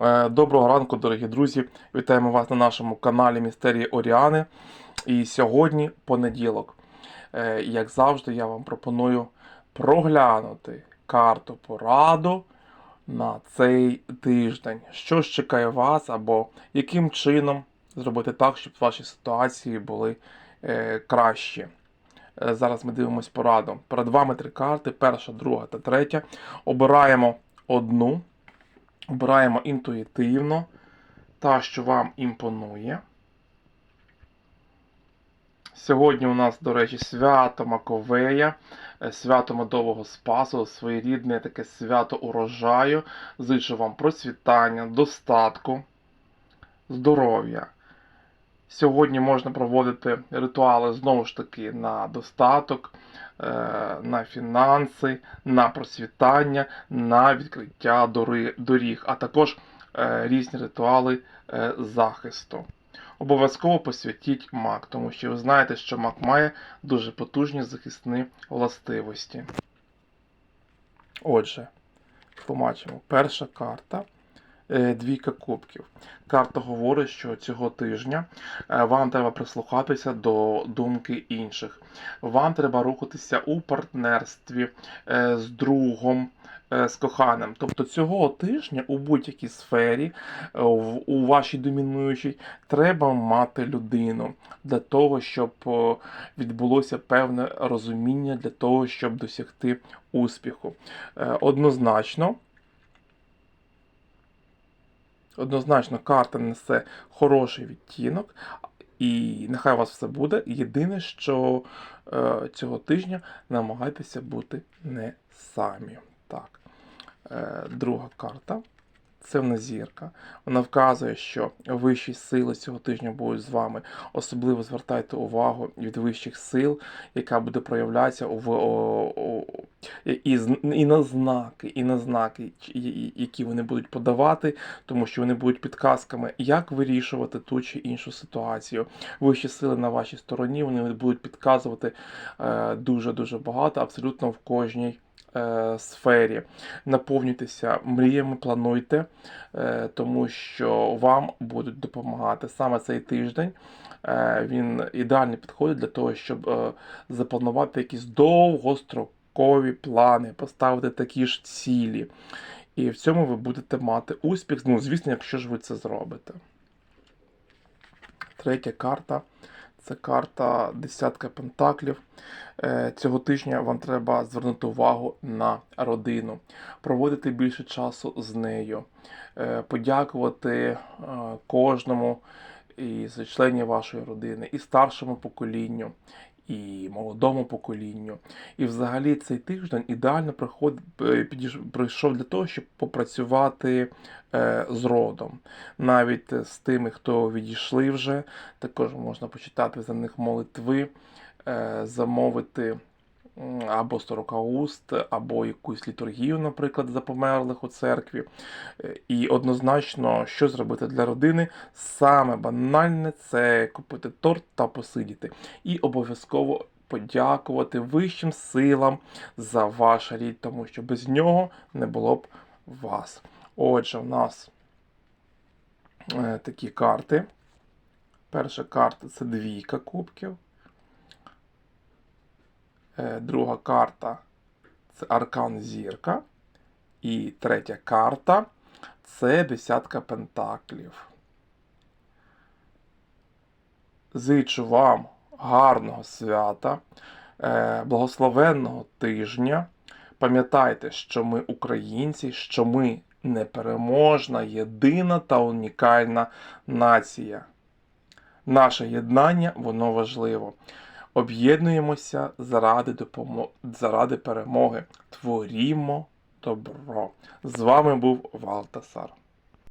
Е, Доброго ранку, дорогі друзі! Вітаємо вас на нашому каналі Містерії Оріани. І сьогодні понеділок. Е, Як завжди, я вам пропоную проглянути карту пораду на цей тиждень. Що ж чекає вас, або яким чином зробити так, щоб ваші ситуації були е, кращі. Зараз ми дивимось пораду. Перед вами три карти: перша, друга та третя. Обираємо одну. Обираємо інтуїтивно, та, що вам імпонує. Сьогодні у нас, до речі, свято Маковея, е, свято Медового Спасу, своєрідне таке свято урожаю. Зичу вам процвітання, достатку, здоров'я. Сьогодні можна проводити ритуали знову ж таки на достаток, е, на фінанси, на процвітання, на відкриття доріг, а також е, різні ритуали е, захисту. Обов'язково посвятіть мак, тому що ви знаєте, що мак має дуже потужні захисні властивості. Отже, побачимо, перша карта. Е, Двійка кубків. Карта говорить, що цього тижня е, вам треба прислухатися до думки інших. Вам треба рухатися у партнерстві е, з другом, з коханим. Тобто цього тижня у будь-якій сфері, у вашій домінуючій, треба мати людину для того, щоб відбулося певне розуміння, для того, щоб досягти успіху. Однозначно. Однозначно, карта несе хороший відтінок, і нехай у вас все буде. Єдине, що е, цього тижня намагайтеся бути не самі. Так. Е, друга карта. Це в зірка. Вона вказує, що вищі сили цього тижня будуть з вами. Особливо звертайте увагу від вищих сил, яка буде проявлятися в, о, о, і, і на знаки, і на знаки, які вони будуть подавати, тому що вони будуть підказками, як вирішувати ту чи іншу ситуацію. Вищі сили на вашій стороні, вони будуть підказувати е, дуже-дуже багато, абсолютно в кожній е, сфері. Наповнюйтеся мріями, плануйте, е, тому що вам будуть допомагати. Саме цей тиждень е, він ідеально підходить для того, щоб запланувати якісь довгострокові плани, поставити такі ж цілі. І в цьому ви будете мати успіх. Ну, звісно, якщо ж ви це зробите. Третя карта це карта десятка пентаклів. Е, Цього тижня вам треба звернути увагу на родину, проводити більше часу з нею, е, подякувати е, кожному із членів вашої родини, і старшому поколінню, і молодому поколінню. І взагалі цей тиждень ідеально приход... е, прийшов для того, щоб попрацювати е, з родом, навіть з тими, хто відійшли вже, також можна почитати за них молитви, е, замовити або сорокауст, або якусь літургію, наприклад, за померлих у церкві. Е, І однозначно, що зробити для родини? Саме банальне це купити торт та посидіти. І обов'язково подякувати вищим силам за ваш рід, тому що без нього не було б вас. Отже, в нас е, такі карти. Перша карта це двійка кубків. Е, Друга карта це аркан зірка. І третя карта це десятка пентаклів. Зичу вам гарного свята, е, благословенного тижня. Пам'ятайте, що ми українці, що ми непереможна, єдина та унікальна нація. Наше єднання, воно важливо. Об'єднуємося заради, допомо... заради перемоги. Творімо добро. З вами був Валтасар.